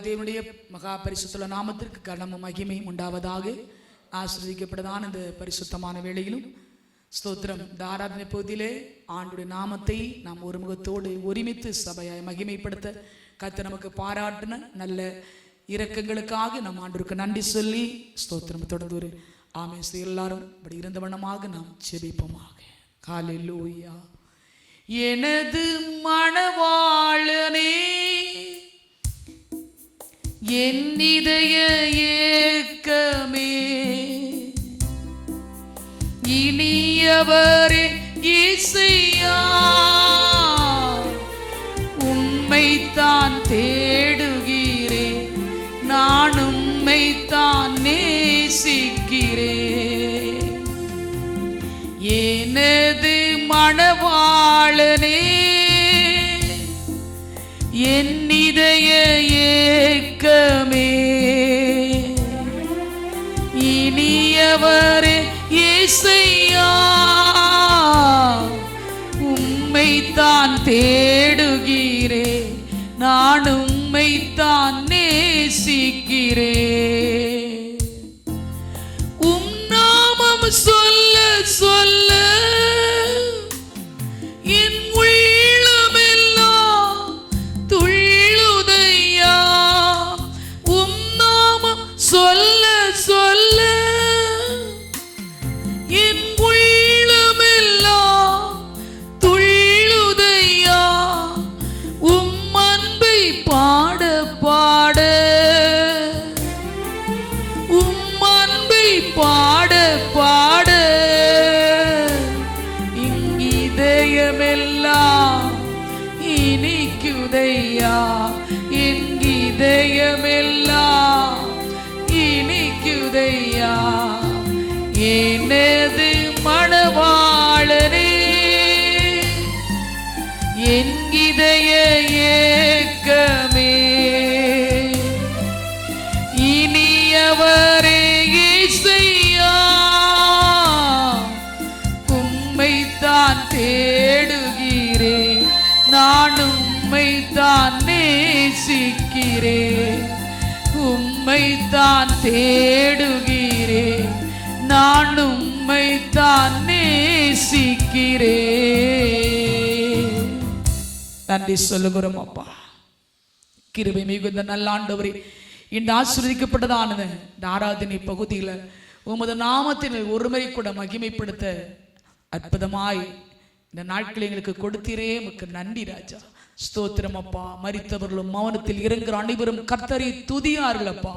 தேவனுடைய மகா பரிசுத்த நாமத்திற்கு கனமும் மகிமையும் உண்டாவதாக ஆசிர்வதிக்கப்பட்டதான இந்த பரிசுத்தமான வேளையிலும் ஸ்தோத்திரம். இந்த ஆராதனை பகுதியிலே ஆண்டுடைய நாமத்தை நாம் ஒரு முகத்தோடு ஒருமித்து சபையாய் மகிமைப்படுத்த கத்த நமக்கு பாராட்டின நல்ல இரக்கங்களுக்காக நம் ஆண்டுக்கு நன்றி சொல்லி ஸ்தோத்திரம் தொடர்ந்து ஒரு ஆமே எல்லாரும் இப்படி இருந்த வண்ணமாக நாம் செபிப்போமாக காலையிலூயா எனது மணவாளனே என் இதய ஏக்கமே. இனியவரே இசையா உம்மைத்தான் தேடுகிறேன். நான் உம்மைத்தான் நேசிக்கிறேன். எனது மணவாளனே தேடுகிறே உம்மைத்தான் தேடுகிறே. நான் உம்மைத்தான் நேசிக்கிறே. நன்றி சொல்லுகிறோம் அப்பா. கிருபை மிகுந்த நல்ல ஆண்டவரே இந்த ஆசிர்வதிக்கப்பட்டதானது. இந்த ஆராதனை பகுதியில் உமது நாமத்தின் ஒருமுறை கூட மகிமைப்படுத்த அற்புதமாய் இந்த நாட்களை எங்களுக்கு கொடுத்தீரே. உமக்கு நன்றி ராஜா. ஸ்தோத்திரம் அப்பா. மரித்தவர்களும் மௌனத்தில் இறங்குற அனைவரும் கர்த்தரை துதியார்கள் அப்பா.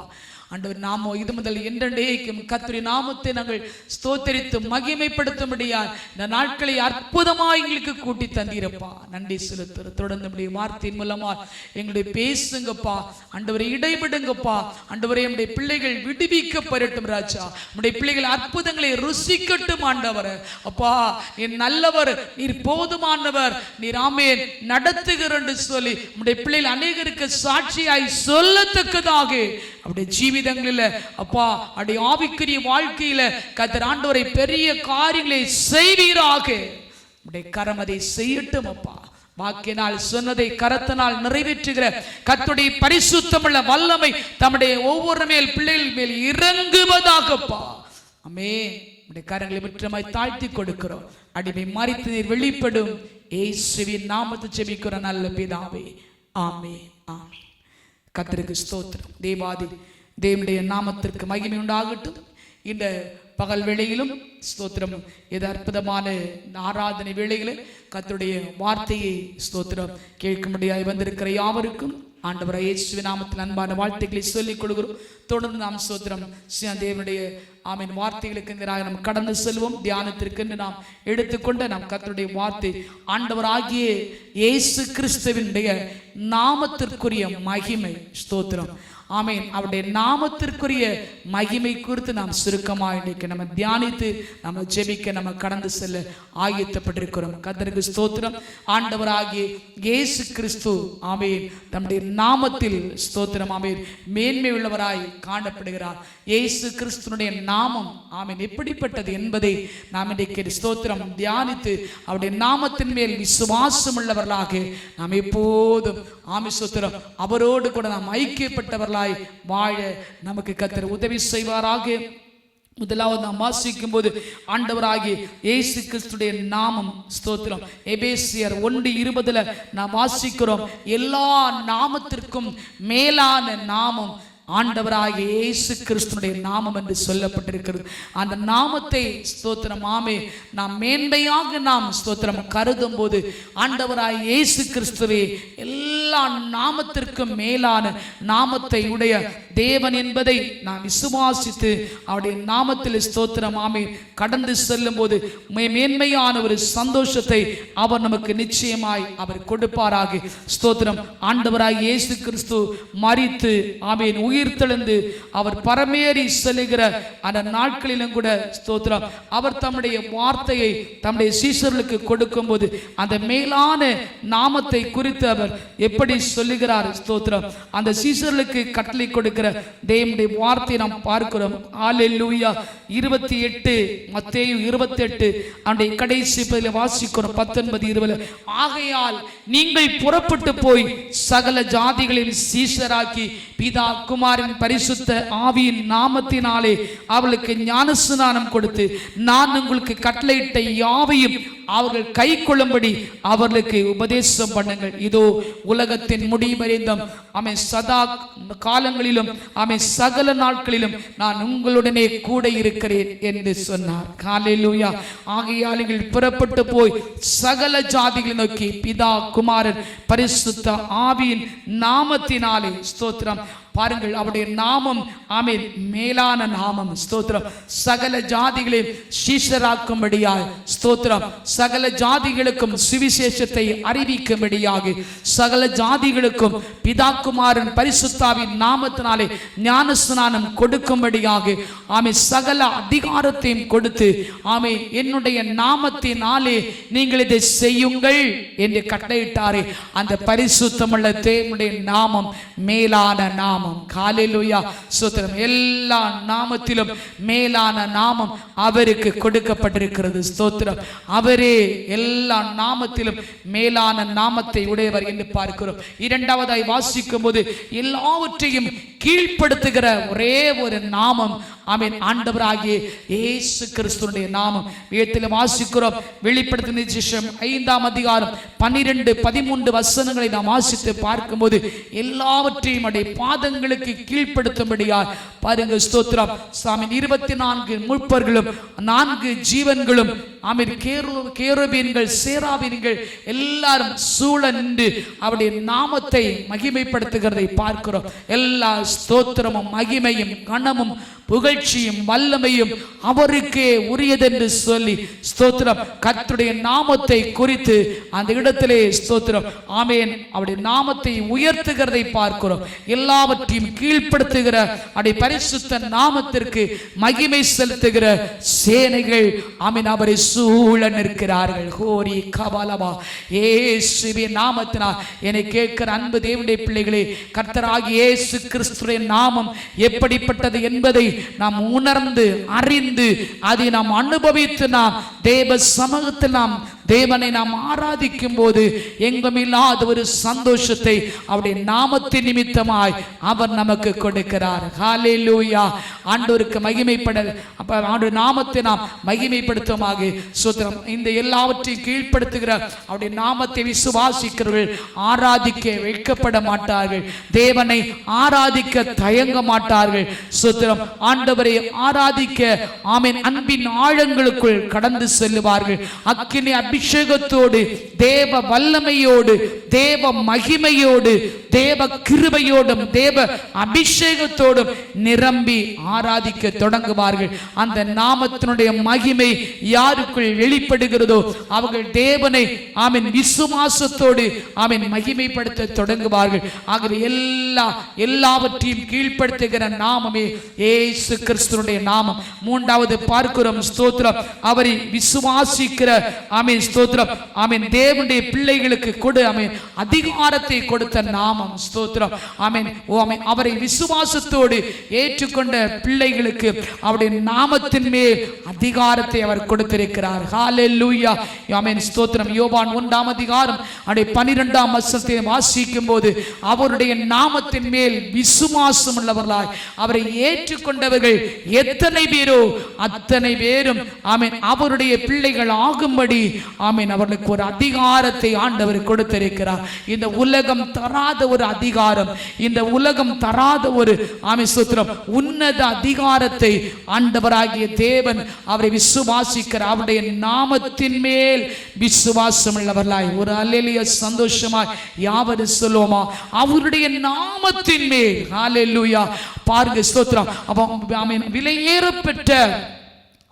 ஆண்டவர் நாமோ இது முதல் என்றெண்டேக்கும் கத்திரி நாமத்தை நாங்கள் ஸ்தோத்தரித்து மகிமைப்படுத்தும்படியால் இந்த நாட்களை அற்புதமாக எங்களுக்கு கூட்டி தந்தீரப்பா. நன்றி செலுத்துற தொடர்ந்து நம்முடைய வார்த்தையின் மூலமா எங்களுடைய பேசுங்கப்பா. ஆண்டவரை இடைவிடுங்கப்பா. ஆண்டவரை நம்முடைய பிள்ளைகள் விடுவிக்கப்படட்டும் ராஜா. நம்முடைய பிள்ளைகள் அற்புதங்களை ருசிக்கட்டும் ஆண்டவர். அப்பா நீர் நல்லவர் நீர் போதுமானவர். நீர் ஆமேன் நடத்துகிற என்று சொல்லி நம்முடைய பிள்ளைகள் அநேகருக்கு சாட்சியாய் சொல்லத்தக்கதாக அப்படியே ஜீவிதங்களில் அப்பா அப்படி ஆவிக்குரிய வாழ்க்கையில கத்தர் ஆண்டவரை பெரிய காரியங்களை செய்வீராக. அப்படியே கரம் அதை செய்யட்டும் அப்பா. வாக்கினால் சொன்னதை கரத்தினால் நிறைவேற்றுகிற கத்துடைய பரிசுத்தமுள்ள வல்லமை தம்முடைய ஒவ்வொரு மேல் பிள்ளைகள் மேல் இறங்குவதாகப்பா அமே உடைய கரங்களை முற்றமாய் தாழ்த்தி கொடுக்கிறோம். அடிமை மறித்து நீர் வெளிப்படும். ஏசுவின் நாமத்தை செபிக்கிற நல்ல பிதாவே. ஆமே ஆமே கத்தருக்கு ஸ்தோத்திரம். தேவாதி தேவனுடைய நாமத்திற்கு மகிமை உண்டாகட்டும். இந்த பகல் வேளையிலும் ஸ்தோத்திரம். இது அற்புதமான ஆராதனை வேளையில கத்தருடைய வார்த்தையை ஸ்தோத்திரம். கேட்கும்படியாய் வந்திருக்கிற யாவருக்கும் ஆண்டவர் இயேசு நாமத்தில் அன்பான வாழ்த்துக்களை சொல்லிக் கொடுக்கிறோம் தொடர்ந்து நாம் சோத்திரம். தேவனுடைய ஆமீன் வார்த்தைகளுக்கு எதிராக நாம் கடந்து செல்வோம். தியானத்திற்கு என்று நாம் எடுத்துக்கொண்ட நாம் கத்தருடைய வார்த்தை ஆண்டவர் ஆகிய இயேசு கிறிஸ்துவனுடைய நாமத்திற்குரிய மகிமை. ஸ்தோத்திரம். ஆமேன். அவருடைய நாமத்திற்குரிய மகிமை குறித்து நாம் சுருக்கமாக இன்றைக்கு நம்ம தியானித்து நம்ம ஜெபிக்க நம்ம கடந்து செல்ல ஆயத்தப்பட்டிருக்கிறோம். கத்தருக்கு ஸ்தோத்திரம். ஆண்டவராகிய இயேசு கிறிஸ்து ஆமேன். தம்முடைய நாமத்தில் ஸ்தோத்திரம் ஆமேன். மேன்மை உள்ளவராய் காணப்படுகிறார். இயேசு கிறிஸ்துனுடைய நாமம் ஆமேன். எப்படிப்பட்டது என்பதை நாம் இன்றைக்கு ஸ்தோத்திரம் தியானித்து அவருடைய நாமத்தின் மேல் விசுவாசம் உள்ளவர்களாக நாம் எப்போதும் ஆமி ஸ்தோத்திரம். அவரோடு கூட நாம் ஐக்கியப்பட்டவர்களாக ஐக்கியப்பட்டவர்களாய் வாழ. நமக்கு கத்தர் உதவி செய்வாராக. முதலாவது நாம் வாசிக்கும் போது ஆண்டவராகிய ஏசு கிறிஸ்துடைய நாமம் ஸ்தோத்திரம். எபேசியர் ஒன்று இருபதுல நாம் வாசிக்கிறோம் எல்லா நாமத்திற்கும் மேலான நாமம் ஆண்டவராக இயேசு கிறிஸ்துனுடைய நாமம் என்று சொல்லப்பட்டிருக்கிறது. அந்த நாமத்தை ஸ்தோத்திரம் ஆமே. நாம் மேன்மையாக நாம் ஸ்தோத்திரம் கருதும் போது ஆண்டவராக இயேசு கிறிஸ்துவே எல்லா நாமத்திற்கும் மேலான நாமத்தை உடைய தேவன் என்பதை நாம் விசுவாசித்து அவருடைய நாமத்தில் ஸ்தோத்திரம் ஆமே. கடந்து செல்லும் போது மே- மேன்மையான ஒரு சந்தோஷத்தை அவர் நமக்கு நிச்சயமாய் அவர் கொடுப்பாராக. ஸ்தோத்திரம் ஆண்டவராக இயேசு கிறிஸ்து மறித்து ஆமேன் உயிர் தெழுந்து அவர் பரமேறி செல்லுகிற அந்த நாட்களிலும் கூட ஸ்தோத்திரம். அவர் தம்முடைய வார்த்தையை தம்முடைய சீசர்களுக்கு கொடுக்கும்போது அந்த மேலான நாமத்தை குறித்து அவர் எப்படி சொல்லுகிறார் ஸ்தோத்திரம். அந்த சீசர்களுக்கு கட்டளை கொடுக்கிற தேவனுடைய வார்த்தையை நாம் பார்க்கிறோம். ஹalleluya இருபத்தி எட்டு மத்தேயு இருபத்தி எட்டு அவனுடைய கடைசி பதில வாசிக்கிறோம். பத்தொன்பது இருபது. ஆகையால் நீங்கள் புறப்பட்டு போய் சகல ஜாதிகளின் சீஷராக்கி பிதா குமாரின் பரிசுத்த ஆவியின் நாமத்தினாலே அவளுக்கு ஞானஸ்நானம் கொடுத்து நான் உங்களுக்கு கட்டளையிட்ட யாவையும் அவர்கள் கை கொள்ளும்படி அவர்களுக்கு உபதேசம் பண்ணுங்கள். இதோ உலகத்தின் முடிவறிந்தும் அமை சதா காலங்களிலும் அமை சகல நாட்களிலும் நான் உங்களுடனே கூட இருக்கிறேன் என்று சொன்னார். காலையிலூயா ஆகையால் நீங்கள் புறப்பட்டு போய் சகல ஜாதிகளை நோக்கி பிதா குமாரன் பரிசுத்த ஆவியின் நாமத்தினாலே ஸ்தோத்திரம். பாருங்கள் அவருடைய நாமம் ஆமென் மேலான நாமம். ஸ்தோத்திரம். சகல ஜாதிகளையும் சீஷராக்கும்படியாய் ஸ்தோத்திரம். சகல ஜாதிகளுக்கும் சுவிசேஷத்தை அறிவிக்கும்படியாக சகல ஜாதிகளுக்கும் பிதாக்குமாரன் பரிசுத்தாவின் நாமத்தினாலே ஞானஸ்நானம் கொடுக்கும்படியாக ஆமை சகல அதிகாரத்தையும் கொடுத்து ஆமை என்னுடைய நாமத்தினாலே நீங்கள் இதை செய்யுங்கள் என்று கட்டளையிட்டாரே. அந்த பரிசுத்தமுள்ள தேவனுடைய நாமம் மேலான நாமம். நாமம். காலையிலுயா சுத்திரம். எல்லா நாமத்திலும் மேலான நாமம் அவருக்கு கொடுக்கப்பட்டிருக்கிறது. ஸ்தோத்திரம். அவரே எல்லா நாமத்திலும் மேலான நாமத்தை உடையவர் என்று பார்க்கிறோம். இரண்டாவதாய் வாசிக்கும் போது எல்லாவற்றையும் கீழ்ப்படுத்துகிற ஒரே ஒரு நாமம். ஆமென். ஆண்டவராகிய இயேசு கிறிஸ்துடைய நாமம். வேதத்தில் வாசிக்கிறோம். வெளிப்படுத்தின விசேஷம் ஐந்தாம் அதிகாரம் பன்னிரெண்டு பதிமூன்று வசனங்களை நாம் வாசித்து பார்க்கும்போது எல்லாவற்றையும் அடைய பாதங்கள் பாதங்களுக்கு கீழ்ப்படுத்தும்படியார் பாருங்க ஸ்தோத்திரம். சாமி இருபத்தி நான்கு முற்பர்களும் நான்கு ஜீவன்களும் ஆமீர் கேரோ கேரோபீன்கள் சேராபீன்கள் எல்லாரும் சூழ நின்று அவருடைய நாமத்தை மகிமைப்படுத்துகிறதை பார்க்கிறோம். எல்லா ஸ்தோத்திரமும் மகிமையும் கணமும் புகழ்ச்சியும் வல்லமையும் அவருக்கே உரியதென்று சொல்லி ஸ்தோத்திரம். கத்துடைய நாமத்தை குறித்து அந்த இடத்திலே ஸ்தோத்திரம். ஆமேன். அவருடைய நாமத்தை உயர்த்துகிறதை பார்க்கிறோம். எல்லாவற்றையும் எல்லாவற்றையும் கீழ்ப்படுத்துகிற அப்படி பரிசுத்த நாமத்திற்கு மகிமை செலுத்துகிற சேனைகள் ஆமீன் அவரை சூழ நிற்கிறார்கள். ஹோரி கபாலமா. ஏசுவின் நாமத்தினால் என்னை கேட்கிற அன்பு தேவனுடைய பிள்ளைகளே கர்த்தராகி இயேசு கிறிஸ்துடைய நாமம் எப்படிப்பட்டது என்பதை நாம் உணர்ந்து அறிந்து அதை நாம் அனுபவித்து நாம் தேவ சமூகத்தில் நாம் தேவனை நாம் ஆராதிக்கும் போது எங்கும் இல்லாத ஒரு சந்தோஷத்தை அவருடைய நாமத்தின் நிமித்தமாய் அவர் நமக்கு கொடுக்கிறார். ஹாலே லூயா ஆண்டவருக்கு மகிமைப்பட அப்ப ஆண்டு நாமத்தை நாம் மகிமைப்படுத்துவமாக. சுத்திரம் இந்த எல்லாவற்றையும் கீழ்ப்படுத்துகிற அவருடைய நாமத்தை விசுவாசிக்கிறவர்கள் ஆராதிக்க வைக்கப்பட மாட்டார்கள். தேவனை ஆராதிக்க தயங்க மாட்டார்கள். சுத்திரம் ஆண்டவரை ஆராதிக்க ஆமீன் அன்பின் ஆழங்களுக்குள் கடந்து செல்லுவார்கள். அக்கினி அபிஷேகத்தோடு தேவ வல்லமையோடு தேவ மகிமையோடு தேவ கிருபையோடும் தேவ அபிஷேகத்தோடும் நிரம்பி ஆராதிக்க தொடங்குவார்கள். அந்த நாமத்தினுடைய மகிமை யாருக்குள் வெளிப்படுகிறதோ அவர்கள் தேவனை ஆமென் விசுவாசத்தோடு ஆமென் மகிமைப்படுத்த தொடங்குவார்கள். ஆகவே எல்லா எல்லாவற்றையும் கீழ்ப்படுத்துகிற நாமமே ஏசு கிறிஸ்துனுடைய நாமம். மூன்றாவது பார்க்கிறோம் ஸ்தோத்திரம். அவரை விசுவாசிக்கிற ஆமென் ஸ்தோத்திரம். ஆமீன். தேவனுடைய பிள்ளைகளுக்கு கொடு ஆமீன். அதிகாரத்தை கொடுத்த நாமம் ஸ்தோத்திரம். ஆமீன். ஓ ஆமென். அவரை விசுவாசத்தோடு ஏற்றுக்கொண்ட பிள்ளைகளுக்கு அவருடைய நாமத்தின் மேல் அதிகாரத்தை அவர் கொடுத்திருக்கிறார். ஹாலே லூயா ஆமீன். ஸ்தோத்திரம். யோபான் ஒன்றாம் அதிகாரம் அவருடைய பனிரெண்டாம் வசத்தை வாசிக்கும் போது அவருடைய நாமத்தின் மேல் விசுவாசம் உள்ளவர்களாய் அவரை ஏற்றுக்கொண்டவர்கள் எத்தனை பேரோ அத்தனை பேரும் ஆமீன். அவருடைய பிள்ளைகள் ஆகும்படி ஆமீன். அவர்களுக்கு ஒரு அதிகாரத்தை ஆண்டவர் கொடுத்திருக்கிறார். இந்த உலகம் தராத ஒரு அதிகாரம். இந்த உலகம் தராத ஒரு ஆமை சூத்திரம். உன்னத அதிகாரத்தை ஆண்டவராகிய தேவன் அவரை விசுவாசிக்கிற அவருடைய நாமத்தின் மேல் விசுவாசம் உள்ளவர்களாய் ஒரு அலெலிய சந்தோஷமாய். யாவது சொல்லுவோமா? அவருடைய நாமத்தின் மேல். ஹalleluya. பாருங்க ஸ்தோத்திரம் அப்போ விலையேற பெற்ற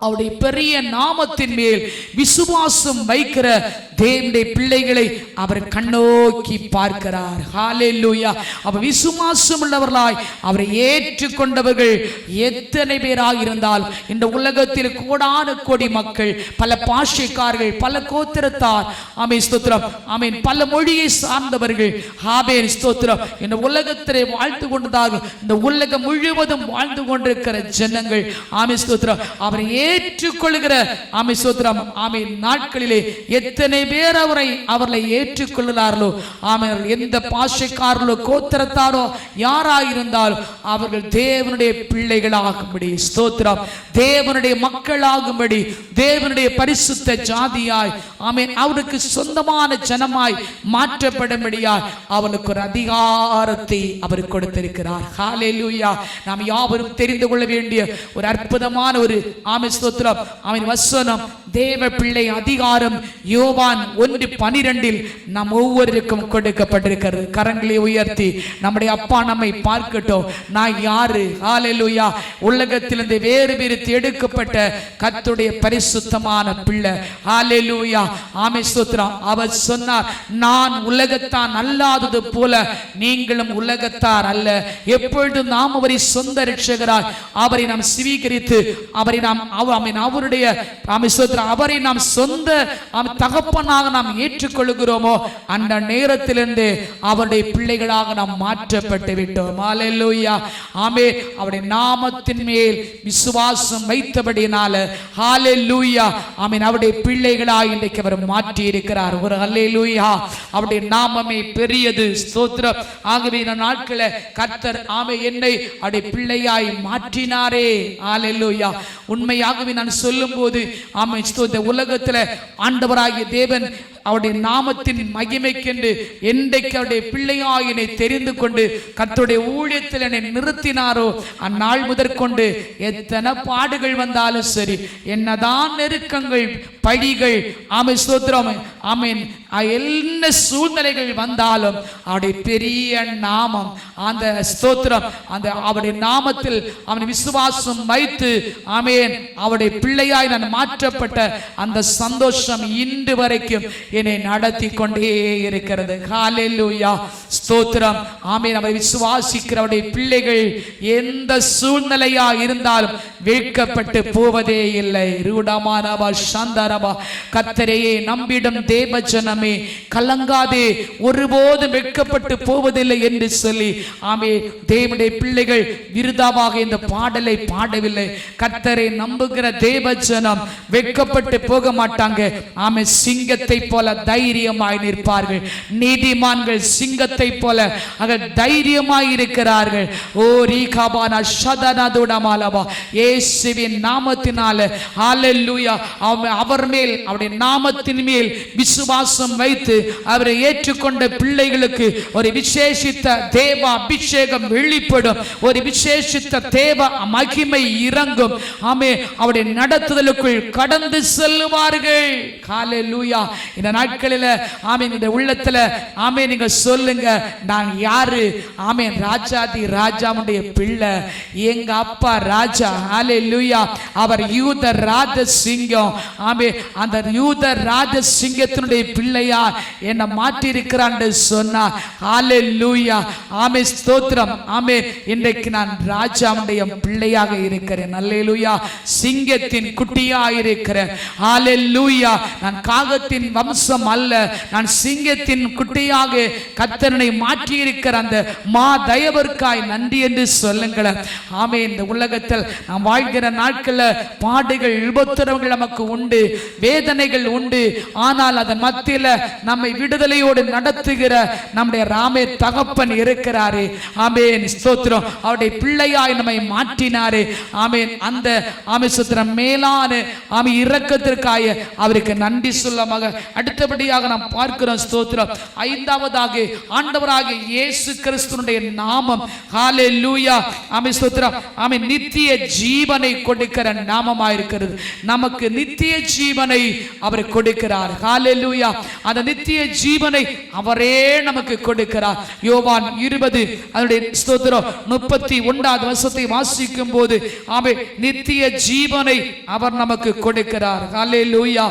அவருடைய பெரிய நாமத்தின் மேல் விசுவாசம் வைக்கிற தேவனுடைய பிள்ளைகளை அவர் கண்ணோக்கி பார்க்கிறார். ஹாலே லூயா அவர் விசுவாசம் உள்ளவர்களாய் அவரை ஏற்றுக்கொண்டவர்கள் எத்தனை பேராக இருந்தால் இந்த உலகத்தில் கோடான கோடி மக்கள் பல பாஷைக்காரர்கள் பல கோத்திரத்தார். ஆமே ஸ்தோத்திரம். ஆமீன். பல மொழியை சார்ந்தவர்கள். ஹாபேன் ஸ்தோத்திரம். இந்த உலகத்திலே வாழ்ந்து கொண்டதாக இந்த உலகம் முழுவதும் வாழ்ந்து கொண்டிருக்கிற ஜனங்கள். ஆமே ஸ்தோத்திரம். அவரை ஏற்றுக்கொள்கிற ஆமை ஸ்தோத்திரம் ஆமை நாட்களிலே எத்தனை பேர் அவரை அவர்களை ஏற்றுக்கொள்கிறார்களோ ஆமை எந்த பாஷைக்காரர்களோ கோத்திரத்தாரோ யாராயிருந்தாலும் அவர்கள் தேவனுடைய பிள்ளைகளாகும்படி ஸ்தோத்திரம். தேவனுடைய மக்களாகும்படி தேவனுடைய பரிசுத்த ஜாதியாய் ஆமென் அவருக்கு சொந்தமான ஜனமாய் மாற்றப்படும்படியாய் அவனுக்கு ஒரு அதிகாரத்தை அவர் கொடுத்திருக்கிறார். ஹalleluya. நாம் யாவரும் தெரிந்து கொள்ள வேண்டிய ஒரு அற்புதமான ஒரு ஆமென் ஸ்தோத்திரம் அவன் வசனம் தேவ பிள்ளை அதிகாரம் யோவான் ஒன்று பனிரெண்டில் நம் ஒவ்வொருக்கும் கொடுக்கப்பட்டிருக்கிறது. கரங்களை உயர்த்தி நம்முடைய அப்பா நம்மை பார்க்கட்டும். நான் யாரு? ஆலையா உலகத்திலிருந்து வேறு பிரித்து எடுக்கப்பட்ட கத்துடைய பரிசுத்தமான பிள்ளை. ஹalleluya ஆமென் ஸ்தோத்திரம். அவர் சொன்னார் நான் உலகத்தான் அல்லாதது போல நீங்களும் உலகத்தார் அல்ல. எப்பொழுதும் நாம் அவரை சொந்த ரட்சகராய் அவரை நாம் சிவீகரித்து அவரை நாம் அவருடைய ஆமை ஸ்தோத்திரம், அவரை நாம் சொந்த தகப்பனாக நாம் ஏற்றுக்கொள்கிறோமோ அந்த நேரத்திலிருந்து அவருடைய பிள்ளைகளாக நாம் மாற்றப்பட்டு விட்டோம். ஹalleluya ஆமே அவருடைய நாமத்தின் மேல் விசுவாசம் வைத்தபடினால ஹாலே லூயா ஆமீன் அவருடைய பிள்ளைகளாக இன்றைக்கு அவர் மாற்றி இருக்கிறார் ஒரு லூயா அவருடைய நாமமே பெரியது. ஸ்தோத்திரம். ஆகவே இந்த நாட்கள கர்த்தர் ஆமை என்னை அவருடைய பிள்ளையாய் மாற்றினாரே. ஹalleluya. உண்மையாகவே நான் சொல்லும் போது ஆமை ஸ்தோத்திர உலகத்துல ஆண்டவராகிய தேவன் அவருடைய நாமத்தின் மகிமைக்கென்று என்றைக்கு அவருடைய பிள்ளையாய் என்னை தெரிந்து கொண்டு கத்துடைய ஊழியத்தில் என்னை நிறுத்தினாரோ அந்நாள் முதற்கொண்டு எத்தனை பாடுகள் வந்தாலும் சரி என்னதான் நெருக்கங்கள் பழிகள் ஆமை ஸ்தோத்திரம் ஆமீன் என்ன சூழ்நிலைகள் வந்தாலும் அவருடைய பெரிய நாமம் அந்த ஸ்தோத்திரம் அந்த அவருடைய நாமத்தில் அவன் விசுவாசம் வைத்து ஆமேன் அவருடைய பிள்ளையாய் நான் மாற்றப்பட்ட அந்த சந்தோஷம் இன்று வரைக்கும் என்னை நடத்தி கொண்டே இருக்கிறது. ஹalleluya ஸ்தோத்திரம். ஆமேன். அவரை விசுவாசிக்கிறவருடைய பிள்ளைகள் எந்த சூழ்நிலையா இருந்தாலும் வீழ்க்கப்பட்டு போவதே இல்லை. ரூடமானவா சாந்தரவா கத்தரையே நம்பிடும் தேவஜனமே கலங்காதே ஒருபோதும் வெட்கப்பட்டு போவதில்லை என்று சொல்லி ஆமே தேவனுடைய பிள்ளைகள் விருதாவாக இந்த பாடலை பாடவில்லை. கத்தரை நம்புகிற தேவ ஜனம் வெட்கப்பட்டு போக மாட்டாங்க. ஆமே சிங்கத்தை போல போல தைரியமாய் நிற்பார்கள். நீதிமான்கள் சிங்கத்தை போல அவர்கள் தைரியமாய் இருக்கிறார்கள். ஓ ரீகாபானா சதனதுடமாலவா இயேசுவின் நாமத்தினால ஹalleluya அவ- அவர் மேல் அவருடைய நாமத்தின் மேல் விசுவாசம் வைத்து அவரை ஏற்றுக்கொண்ட பிள்ளைகளுக்கு ஒரு விசேஷித்த தேவ அபிஷேகம் வெளிப்படும். ஒரு விசேஷித்த தேவ மகிமை இறங்கும். ஆமே அவருடைய நடத்துதலுக்குள் கடந்து செல்லுவார்கள். ஹalleluya. இந்த நாட்களில் ஆமே இந்த உள்ளத்தில் ஆமே நீங்கள் சொல்லுங்க. நான் யாரு? ஆமே ராஜாதி ராஜாவுடைய பிள்ளை. எங்க அப்பா ராஜா ஹalleluya அவர் யூத ராஜ சிங்கம் ஆமே அந்த யூத ராஜ சிங்கத்தினுடைய பிள்ளையா என்னை மாற்றி இருக்கிறான்னு சொன்னா லூயா ஆமே ஸ்தோத்திரம். ஆமே இன்றைக்கு நான் ராஜாவுடைய பிள்ளையாக இருக்கிறேன். அல்லேலூயா சிங்கத்தின் குட்டியா இருக்கிறேன். ஹalleluya நான் காகத்தின் வம்ச மாம்சம் அல்ல. நான் சிங்கத்தின் குட்டியாக கத்தனை மாற்றி இருக்கிற அந்த மா தயவர்க்காய் நன்றி என்று சொல்லுங்களேன். ஆமே இந்த உலகத்தில் நாம் வாழ்கிற நாட்களில் பாடுகள் விபத்துறவுகள் நமக்கு உண்டு வேதனைகள் உண்டு. ஆனால் அதன் மத்தியில் நம்மை விடுதலையோடு நடத்துகிற நம்முடைய ராமே தகப்பன் இருக்கிறாரு. ஆமேன். ஸ்தோத்திரம். அவருடைய பிள்ளையாய் நம்மை மாற்றினாரு. ஆமேன். அந்த ஆமே சுத்திரம் மேலான ஆமை இரக்கத்திற்காக அவருக்கு நன்றி சொல்லமாக அடுத்தபடியாக நாம் பார்க்கிறோம் ஸ்தோத்திரம் ஐந்தாவதாக ஆண்டவராக இயேசு கிறிஸ்துனுடைய நாமம். ஹாலே லூயா ஆமை ஸ்தோத்திரம். ஆமை நித்திய ஜீவனை கொடுக்கிற நாமமா இருக்கிறது நமக்கு நித்திய ஜீவனை அவர் கொடுக்கிறார். ஹாலே லூயா அந்த நித்திய ஜீவனை அவரே நமக்கு கொடுக்கிறார். யோவான் இருபது அதனுடைய ஸ்தோத்திரம் முப்பத்தி ஒன்றாவது வருஷத்தை வாசிக்கும் போது ஆமே நித்திய ஜீவனை அவர் நமக்கு கொடுக்கிறார். ஹாலே லூயா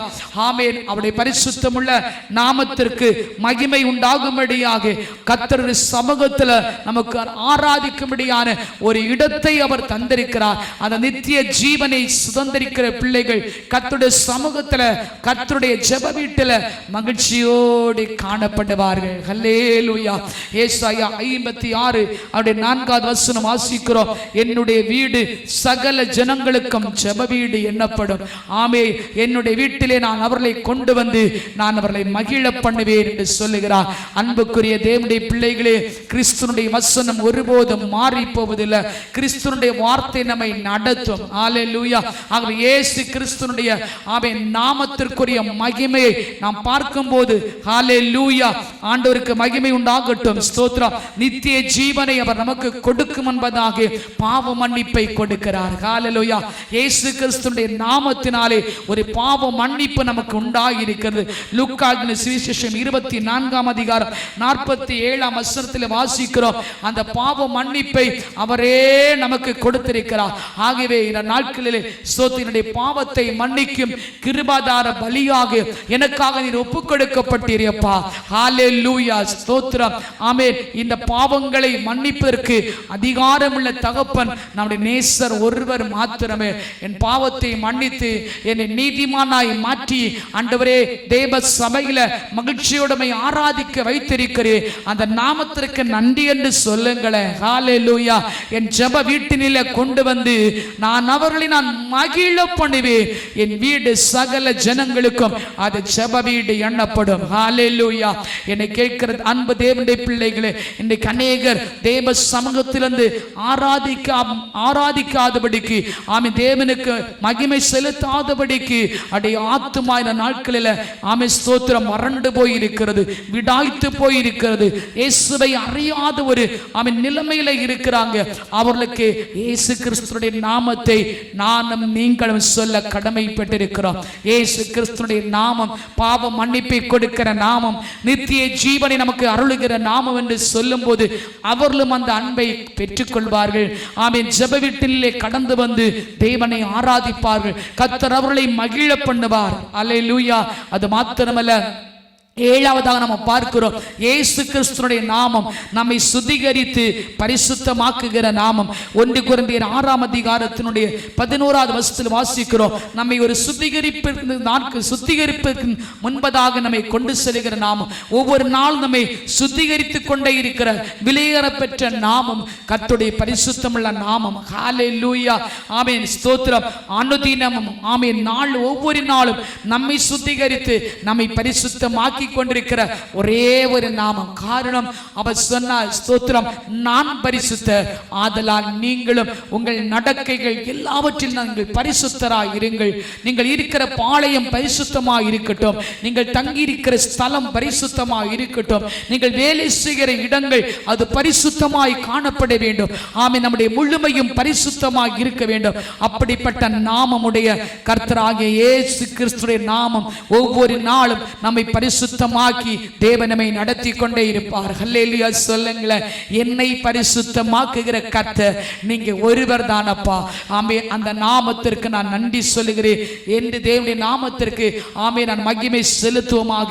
ஆமேன். அவருடைய பரிசுத்த பரிசுத்தமுள்ள நாமத்திற்கு மகிமை உண்டாகும்படியாக கத்தர் சமூகத்துல நமக்கு ஆராதிக்கும்படியான ஒரு இடத்தை அவர் தந்திருக்கிறார். அந்த நித்திய ஜீவனை சுதந்திரிக்கிற பிள்ளைகள் கத்தருடைய சமூகத்துல கத்தருடைய ஜெப வீட்டுல மகிழ்ச்சியோடு காணப்படுவார்கள். ஹல்லேலூயா. ஏசாயா ஐம்பத்தி ஆறு அவருடைய நான்காவது வசனம் வாசிக்கிறோம். என்னுடைய வீடு சகல ஜனங்களுக்கும் ஜெப வீடு எண்ணப்படும் ஆமே என்னுடைய வீட்டிலே நான் அவர்களை கொண்டு வந்து நான் அவர்களை மகிழ பண்ணுவேன் என்று சொல்லுகிறார். அன்புக்குரிய தேவனுடைய பிள்ளைகளே கிறிஸ்துனுடைய வசனம் ஒருபோதும் மாறி போவதில்லை கிறிஸ்துனுடைய வார்த்தை நம்மை நடத்தும். ஆலே லூயா ஆகவே இயேசு கிறிஸ்துனுடைய அவை நாமத்திற்குரிய மகிமையை நாம் பார்க்கும்போது ஹாலே லூயா ஆண்டவருக்கு மகிமை உண்டாகட்டும். ஸ்தோத்ரா. நித்திய ஜீவனை அவர் நமக்கு கொடுக்கும் என்பதாக பாவ மன்னிப்பை கொடுக்கிறார். ஹalleluya இயேசு கிறிஸ்துடைய நாமத்தினாலே ஒரு பாவ மன்னிப்பு நமக்கு உண்டாகி இருக்கிறது லுக்காகின சுவிசேஷம் இருபத்தி நான்காம் அதிகாரம் நாற்பத்தி ஏழாம் வசனத்தில் வாசிக்கிறோம். அந்த பாவ மன்னிப்பை அவரே நமக்கு கொடுத்திருக்கிறார். ஆகவே இந்த நாட்களிலே சோத்தினுடைய பாவத்தை மன்னிக்கும் கிருபாதார பலியாக எனக்காக நீர் ஒப்பு கொடுக்கப்பட்டீரியப்பா ஹாலே லூயா ஸ்தோத்திரம். ஆமே இந்த பாவங்களை மன்னிப்பதற்கு அதிகாரமுள்ள தகப்பன் நம்முடைய நேசர் ஒருவர் மாத்திரமே. என் பாவத்தை மன்னித்து என்னை நீதிமானாய் மாற்றி. ஆண்டவரே தேவ தேவ சபையில மகிழ்ச்சியோடமை ஆராதிக்க வைத்திருக்கிறேன் அந்த நாமத்திற்கு நன்றி என்று சொல்லுங்களேன். ஹாலே லூயா என் ஜப வீட்டினில கொண்டு வந்து நான் அவர்களை நான் மகிழ பண்ணுவேன். என் வீடு சகல ஜனங்களுக்கும் அது ஜப வீடு எண்ணப்படும். ஹாலே லூயா என்னை கேட்கிற அன்பு தேவனுடைய பிள்ளைகளே இன்னைக்கு அநேகர் தேவ சமூகத்திலிருந்து ஆராதிக்க ஆராதிக்காதபடிக்கு ஆமி தேவனுக்கு மகிமை செலுத்தாதபடிக்கு அடைய ஆத்துமா இந்த நாட்களில் ஆமி ஸ்தோத்திரம் மறண்டு போய் இருக்கிறது விடாய்த்து போயிருக்கிறது. இயேசுவை அறியாத ஒரு அவன் நிலைமையில இருக்கிறாங்க. அவர்களுக்கு இயேசு கிறிஸ்துடைய நாமத்தை நானும் நீங்களும் சொல்ல கடமைப்பட்டிருக்கிறோம். இயேசு கிறிஸ்துடைய நாமம் பாவ மன்னிப்பை கொடுக்கிற நாமம் நித்திய ஜீவனை நமக்கு அருளுகிற நாமம் என்று சொல்லும்போது அவர்களும் அந்த அன்பை பெற்றுக்கொள்வார்கள். ஆமீன். ஜப வீட்டிலே கடந்து வந்து தேவனை ஆராதிப்பார்கள். கத்தர் அவர்களை மகிழ பண்ணுவார். அலை லூயா அது மாத்திரம் மாத்திரமல்ல ஏழாவதாக நம்ம பார்க்கிறோம். ஏசு கிறிஸ்துனுடைய நாமம் நம்மை சுத்திகரித்து பரிசுத்தமாக்குகிற நாமம். ஒன்று குழந்தையர் ஆறாம் அதிகாரத்தினுடைய பதினோராவது வருஷத்தில் வாசிக்கிறோம். நம்மை ஒரு சுத்திகரிப்பிற்கு நாட்கு சுத்திகரிப்பிற்கு முன்பதாக நம்மை கொண்டு செல்கிற நாமம். ஒவ்வொரு நாள் நம்மை சுத்திகரித்து கொண்டே இருக்கிற விலையேற பெற்ற நாமம். கத்துடைய பரிசுத்தமுள்ள நாமம். ஹாலே லூயா ஆமேன். ஸ்தோத்திரம். அனுதினமும் ஆமேன். நாள் ஒவ்வொரு நாளும் நம்மை சுத்திகரித்து நம்மை பரிசுத்தமாக்கி கொண்டிருக்கிற ஒரே ஒரு நாமம். காரணம் அவர் சொன்னால் ஸ்தோத்திரம் நான் பரிசுத்த ஆதலால் நீங்களும் உங்கள் நடக்கைகள் எல்லாவற்றில் நீங்கள் பரிசுத்தராக இருங்கள். நீங்கள் இருக்கிற பாளையம் பரிசுத்தமாக இருக்கட்டும். நீங்கள் தங்கி இருக்கிற ஸ்தலம் பரிசுத்தமாக இருக்கட்டும். நீங்கள் வேலை செய்கிற இடங்கள் அது பரிசுத்தமாய் காணப்பட வேண்டும். ஆமை நம்முடைய முழுமையும் பரிசுத்தமாக இருக்க வேண்டும். அப்படிப்பட்ட நாமமுடைய கர்த்தராகிய இயேசு கிறிஸ்துடைய நாமம் ஒவ்வொரு நாளும் நம்மை பரிசு பரிசுத்தமாக்கி தேவனமை நடத்தி கொண்டே இருப்பார். ஹல்லேலியா சொல்லுங்களேன். என்னை பரிசுத்தமாக்குகிற கத்த நீங்க ஒருவர் தானப்பா. ஆமே அந்த நாமத்திற்கு நான் நன்றி சொல்லுகிறேன். என்று தேவனுடைய நாமத்திற்கு ஆமே நான் மகிமை செலுத்துவோமாக.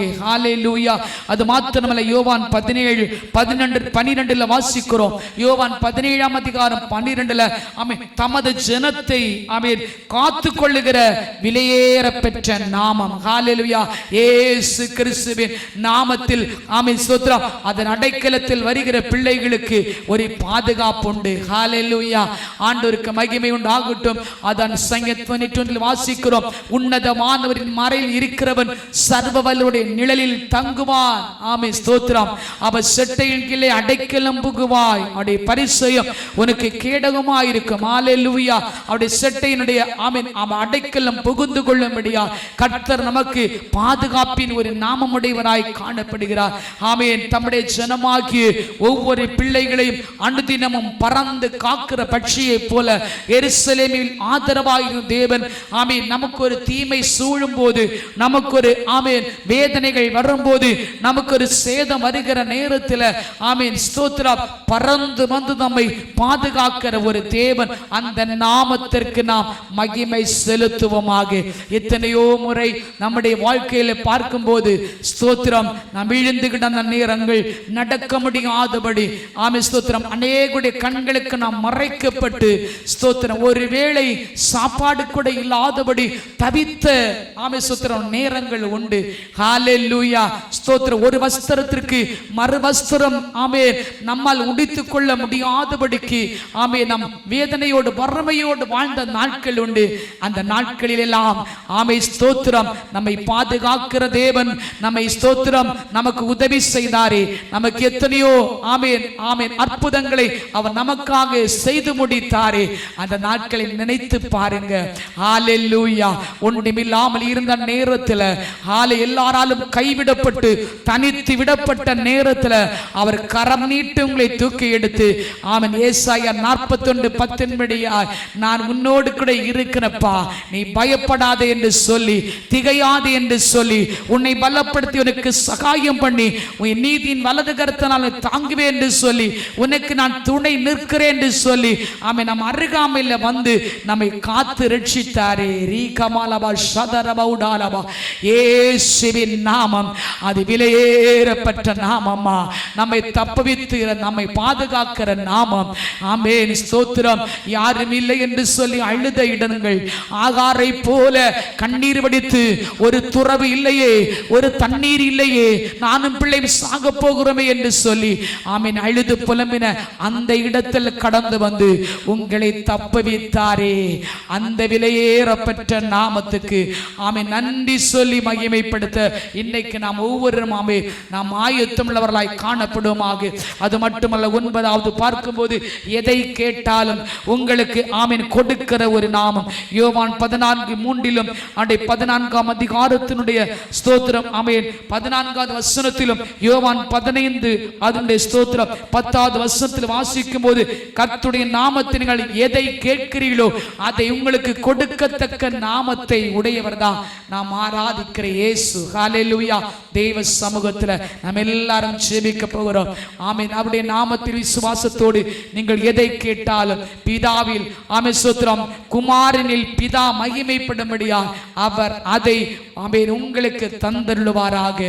லூயா அது மாத்திரமல்ல யோவான் பதினேழு பதினெண்டு பனிரெண்டுல வாசிக்கிறோம். யோவான் பதினேழாம் அதிகாரம் பன்னிரெண்டுல ஆமே தமது ஜனத்தை ஆமே காத்து கொள்ளுகிற விலையேற பெற்ற நாமம். ஹாலே லூயா ஏசு கிறிஸ்து இயேசுவின் நாமத்தில் ஆமே ஸ்தோத்திரம் அதன் அடைக்கலத்தில் வருகிற பிள்ளைகளுக்கு ஒரு பாதுகாப்பு உண்டு. ஹalleluya. ஆண்டவருக்கு மகிமை உண்டு உண்டாகட்டும். அதன் சங்கீதம் வாசிக்கிறோம். உன்னதமானவரின் மறையில் இருக்கிறவன் சர்வவல்லுடைய நிழலில் தங்குவான். ஆமே ஸ்தோத்திரம். அவ செட்டையின் கீழே அடைக்கலம் புகுவாய். அவருடைய பரிசயம் உனக்கு கேடகமாய் இருக்கும் ஹalleluya. அவருடைய செட்டையினுடைய ஆமீன் அவன் அடைக்கலம் புகுந்து கொள்ளும்படியா கர்த்தர் நமக்கு பாதுகாப்பின் ஒரு நாமம் நாமமுடையவராய் காணப்படுகிறார். ஆமேன். தம்முடைய ஜனமாகிய ஒவ்வொரு பிள்ளைகளையும் அனுதினமும் பறந்து காக்கிற பட்சியைப் போல எருசலேமில் ஆதரவாயிரும் தேவன் ஆமென் நமக்கு ஒரு தீமை சூழும் போது நமக்கு ஒரு ஆமென் வேதனைகள் வரும்போது நமக்கு ஒரு சேதம் வருகிற நேரத்தில் ஆமீன் ஸ்தோத்ரா பறந்து வந்து நம்மை பாதுகாக்கிற ஒரு தேவன் அந்த நாமத்திற்கு நாம் மகிமை செலுத்துவோமாக. எத்தனையோ முறை நம்முடைய வாழ்க்கையில பார்க்கும்போது ஸ்தோத்திரம். நாம் விழுந்து கிடந்த நேரங்கள் நடக்க முடியாதபடி. ஆமென் ஸ்தோத்திரம். அநேகுடைய கண்களுக்கு நாம் மறைக்கப்பட்டு ஸ்தோத்திரம். ஒருவேளை சாப்பாடு கூட இல்லாதபடி தவித்த ஆமென் ஸ்தோத்திரம் நேரங்கள் உண்டு. ஹாலே லூயா ஸ்தோத்திரம். ஒரு வஸ்திரத்திற்கு மறு வஸ்திரம் ஆமே நம்மால் உடித்துக் கொள்ள முடியாதபடிக்கு ஆமே நம் வேதனையோடு வறுமையோடு வாழ்ந்த நாட்கள் உண்டு. அந்த நாட்களில் எல்லாம் ஆமை ஸ்தோத்திரம். நம்மை பாதுகாக்கிற தேவன் நம்மை ஸ்தோத்திரம். நமக்கு உதவி செய்தாரே. நமக்கு எத்தனையோ ஆமேன் ஆமேன் அற்புதங்களை அவர் நமக்காக செய்து முடித்தாரே. அந்த நாட்களை நினைத்து பாருங்க. ஆலெல்லூயா ஒன்றுமில்லாமல் இருந்த நேரத்தில் ஆலை எல்லாராலும் கைவிடப்பட்டு தனித்து விடப்பட்ட நேரத்தில் அவர் கரம் நீட்டு உங்களை தூக்கி எடுத்து ஆமன் ஏசாயா நாற்பத்தொன்று பத்தின்படியா நான் உன்னோடு கூட இருக்கிறப்பா நீ பயப்படாதே என்று சொல்லி திகையாது என்று சொல்லி உன்னை பலப்படுத்த பயன்படுத்தி உனக்கு சகாயம் பண்ணி உன் நீதியின் வலது கருத்தினால் தாங்குவேன் என்று சொல்லி உனக்கு நான் துணை நிற்கிறேன் என்று சொல்லி ஆமை நம் அருகாமையில் வந்து நம்மை காத்து ரட்சித்தாரே. ரீ கமாலபா சதரபா உடாலபா. இயேசுவின் நாமம் அது விலையேறப்பட்ட நாமம்மா. நம்மை தப்புவித்து நம்மை பாதுகாக்கிற நாமம். ஆமேன். ஸ்தோத்திரம். யாரும் இல்லை என்று சொல்லி அழுத இடங்கள் ஆகாரை போல கண்ணீர் வடித்து ஒரு துறவு இல்லையே ஒரு தன் தண்ணீர் இல்லையே. நானும் பிள்ளை சாக போகிறோமே என்று சொல்லி ஆமீன் அழுது புலம்பின அந்த இடத்தில் கடந்து வந்து உங்களை தப்புவித்தாரே. அந்த விலையேறப்பட்ட நாமத்துக்கு. ஆமீன் நன்றி சொல்லி மகிமைப்படுத்த இன்னைக்கு நாம் ஒவ்வொருவரும் ஆமே நாம் ஆயத்தமுள்ளவர்களாய் காணப்படுவோமாக. அது மட்டுமல்ல ஒன்பதாவது பார்க்கும்போது எதை கேட்டாலும் உங்களுக்கு ஆமீன் கொடுக்கிற ஒரு நாமம். யோவான் பதினான்கு மூன்றிலும் அண்டை பதினான்காம் அதிகாரத்தினுடைய ஸ்தோத்திரம் ஆமீன் பதினான்காவது வசனத்திலும் யோவான் பதினைந்து அதனுடைய ஸ்தோத்திரம் பத்தாவது வசனத்தில் வாசிக்கும் போது கத்துடைய நாமத்தை நீங்கள் எதை கேட்கிறீர்களோ அதை உங்களுக்கு கொடுக்கத்தக்க நாமத்தை உடையவர் தான் நாம் ஆராதிக்கிற இயேசு. ஹalleluya. தேவ சமூகத்தில் நாம் எல்லாரும் ஜெபிக்க போகிறோம். ஆமென். அவருடைய நாமத்தில் விசுவாசத்தோடு நீங்கள் எதை கேட்டாலும் பிதாவில் ஆமென் ஸ்தோத்திரம். குமாரனில் பிதா மகிமைப்படும்படியா அவர் அதை ஆமென் உங்களுக்கு தந்தருளுவாராக செய்வாராக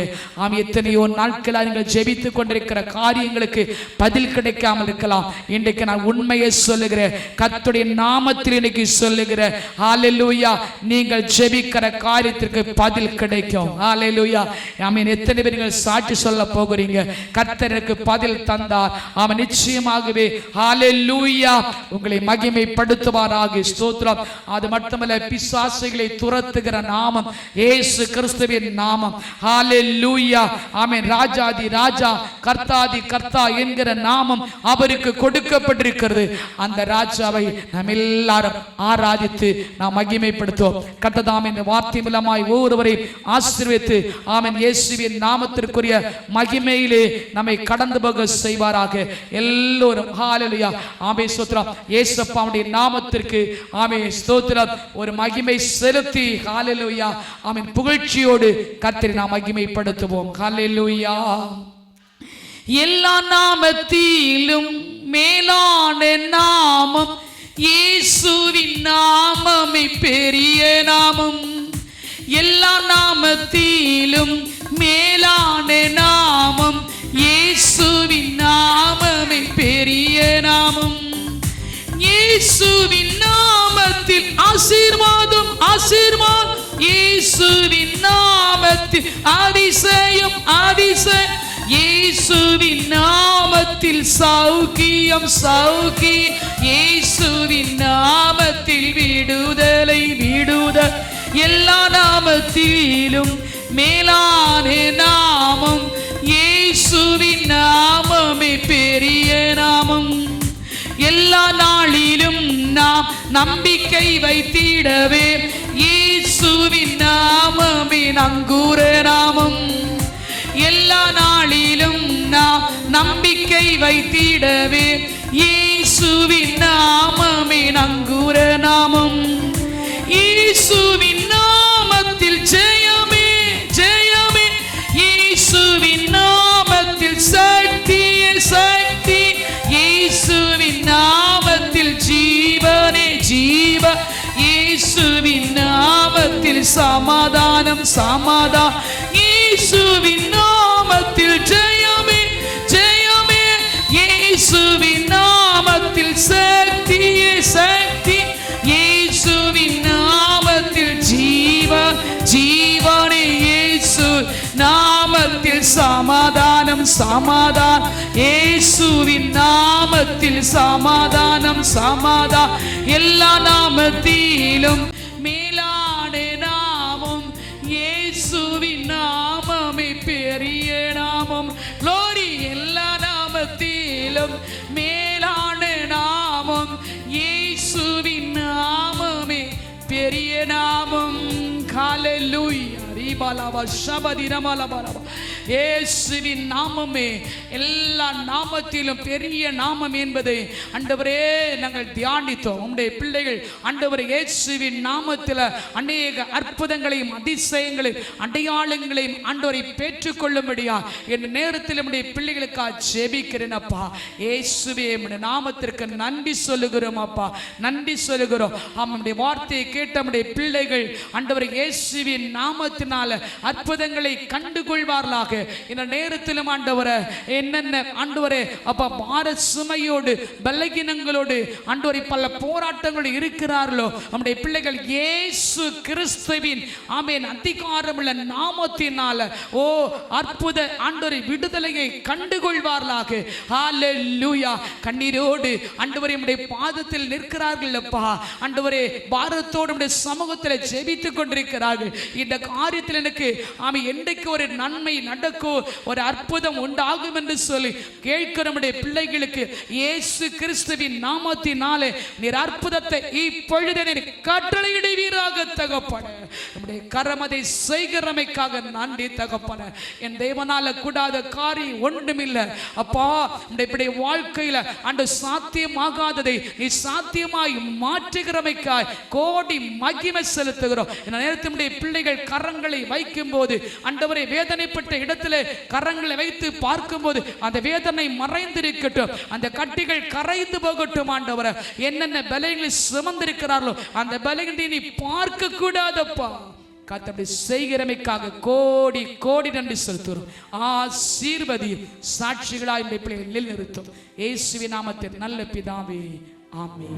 ஆம் எத்தனையோ நாட்களாக நீங்கள் ஜெபித்து கொண்டிருக்கிற காரியங்களுக்கு பதில் கிடைக்காமல் இருக்கலாம். இன்றைக்கு நான் உண்மையை சொல்லுகிறேன். கத்துடைய நாமத்தில் இன்னைக்கு சொல்லுகிறேன். ஹalleluya நீங்கள் ஜெபிக்கிற காரியத்திற்கு பதில் கிடைக்கும். ஹalleluya ஆமீன். எத்தனை பேர் நீங்கள் சாட்சி சொல்ல போகிறீங்க? கர்த்தருக்கு பதில் தந்தார். அவன் நிச்சயமாகவே. ஹalleluya உங்களை மகிமைப்படுத்துவாராக. ஸ்தோத்திரம். அது மட்டுமல்ல பிசாசுகளை துரத்துகிற நாமம். ஏசு கிறிஸ்துவின் நாமம். ஹalleluya ஆமென் ராஜாதி ராஜா கர்த்தாதி கர்த்தா என்கிற நாமம் அவருக்கு கொடுக்கப்பட்டிருக்கிறது. அந்த ராஜாவை நாம் எல்லாரும் ஆராதித்து நாம் மகிமைப்படுத்துவோம். கட்டதாம் இந்த வார்த்தை மூலமாய் ஒவ்வொருவரை ஆசீர்வித்து ஆமன் இயேசுவின் நாமத்திற்குரிய மகிமையிலே நம்மை கடந்து போக செய்வாராக. எல்லோரும் ஹalleluya ஆமே சோத்ரா இயேசப்பாவுடைய நாமத்திற்கு ஆமே ஸ்தோத்திரம். ஒரு மகிமை செலுத்தி ஹாலலுயா ஆமின் புகழ்ச்சியோடு கத்திரி நாம் மகிமைப்படுத்துவோம். ஹalleluya. எல்லா நாமத்திலும் மேலான நாமம் இயேசுவின் நாமமே பெரிய நாமம். எல்லா நாமத்திலும் மேலான நாமம் இயேசுவின் நாமமே பெரிய நாமம். இயேசுவின் நாமத்தில் ஆசீர்வாதம் ஆசீர்வாதம். இயேசுவின் நாமத்தில் அதிசயம் அதிசயம். இயேசுவின் நாமத்தில் சௌக்கியம் சௌக்கி இயேசுவின் நாமத்தில் விடுதலை விடுதல். எல்லா நாமத்திலும் மேலான நாமம். இயேசுவின் நாமமே பெரிய நாமம். எல்லா நாளிலும் நாம் நம்பிக்கை வைத்திடவே வைத்திடவே. இயேசுவின் நாமமே நங்கூர நாமம். இயேசுவின் நாமத்தில் ஜெயமே ஜெயமே. இயேசுவின் நாமத்தில் சக்தியே சக்தி. இயேசுவின் நாமத்தில் ஜீவனே ஜீவ. இயேசுவின் நாமத்தில் சமாதானம் சமாதானம் இயேசுவின் நாமத்தில் ஜெய நாமத்தில் சமாதானம் சமாதானம். இயேசுவின் நாமத்தில் சமாதானம் சமாதானம். எல்லா நாமத்திலும் மேலான நாமம் இயேசுவின் நாமமே பெரிய நாமம். லோரி எல்லா நாமத்திலும் மேலான நாமம் இயேசுவின் நாமமே பெரிய நாமம். ஹalleluya ரீபாலாவா ஷபதி ரமலபலபா இயேசுவின் நாமமே. எல்லா நாமத்திலும் பெரிய நாமம் என்பதை அண்டவரே நாங்கள் தியானித்தோம். உங்களுடைய பிள்ளைகள் அண்டவர் இயேசுவின் நாமத்தில் அநேக அற்புதங்களையும் அதிசயங்களையும் அடையாளங்களையும் ஆண்டவரை பெற்றுக்கொள்ளும்படியா என் நேரத்தில் நம்முடைய பிள்ளைகளுக்காக ஜெபிக்கிறேன் அப்பா இயேசுவே நாமத்திற்கு நன்றி சொல்லுகிறோம் அப்பா. நன்றி சொல்லுகிறோம். நம்முடைய வார்த்தையை கேட்ட நம்முடைய பிள்ளைகள் அண்டவர் இயேசுவின் நாமத்தினால அற்புதங்களை கண்டுகொள்வார்களாக. இந்த நேரத்திலும் ஆண்டவரை என்னென்ன ஆண்டவரே அப்பா பார சுமையோடு பலகீனங்களோடு ஆண்டவரை பல போராட்டங்கள் இருக்கிறார்களோ நம்முடைய பிள்ளைகள் இயேசு கிறிஸ்துவின் ஆமேன் அதிகாரம் உள்ள நாமத்தினால ஓ அற்புத ஆண்டவரை விடுதலையை கண்டுகொள்வார்களாக. ஹalleluya கண்ணீரோடு ஆண்டவரே நம்முடைய பாதத்தில் நிற்கிறார்கள் அப்பா. ஆண்டவரே பாரத்தோடு நம்முடைய சமூகத்தில் ஜெபித்து கொண்டிருக்கிறார்கள். இந்த காரியத்தில் எனக்கு ஆமை என்றைக்கு ஒரு நன்மை நடக்கும் ஒரு அற்புதம் உண்டாகும் என்று என்று சொல்லி கேட்கிற நம்முடைய பிள்ளைகளுக்கு இயேசு கிறிஸ்துவின் நாமத்தினாலே நீர் அற்புதத்தை இப்பொழுது நீர் கட்டளையிடுவீராக தகப்பன. நம்முடைய கரமதை செய்கிறமைக்காக நன்றி தகப்பன. என் தேவனால கூடாத காரி ஒன்றுமில்லை. அப்பா இப்படி வாழ்க்கையில அந்த சாத்தியமாகாததை நீ சாத்தியமாய் மாற்றுகிறமைக்காய் கோடி மகிமை செலுத்துகிறோம். இந்த நேரத்தினுடைய பிள்ளைகள் கரங்களை வைக்கும் போது அண்டவரை வேதனைப்பட்ட இடத்துல கரங்களை வைத்து பார்க்கும்போது அந்த வேதனை மறைந்திருக்கட்டும். அந்த கட்டிகள் கரைந்து போகட்டும் ஆண்டவரை. என்னென்ன பலங்களை சுமந்திருக்கிறார்களோ அந்த பலங்களை நீ பார்க்க கூடாதப்பா கத்தபடி செய்கிறமைக்காக கோடி கோடி நன்றி செலுத்துகிறோம். ஆசீர்வதி சாட்சிகளாய் இந்த பிள்ளைகள் நிறுத்தும் இயேசுவி நாமத்தில் நல்ல பிதாவே ஆமே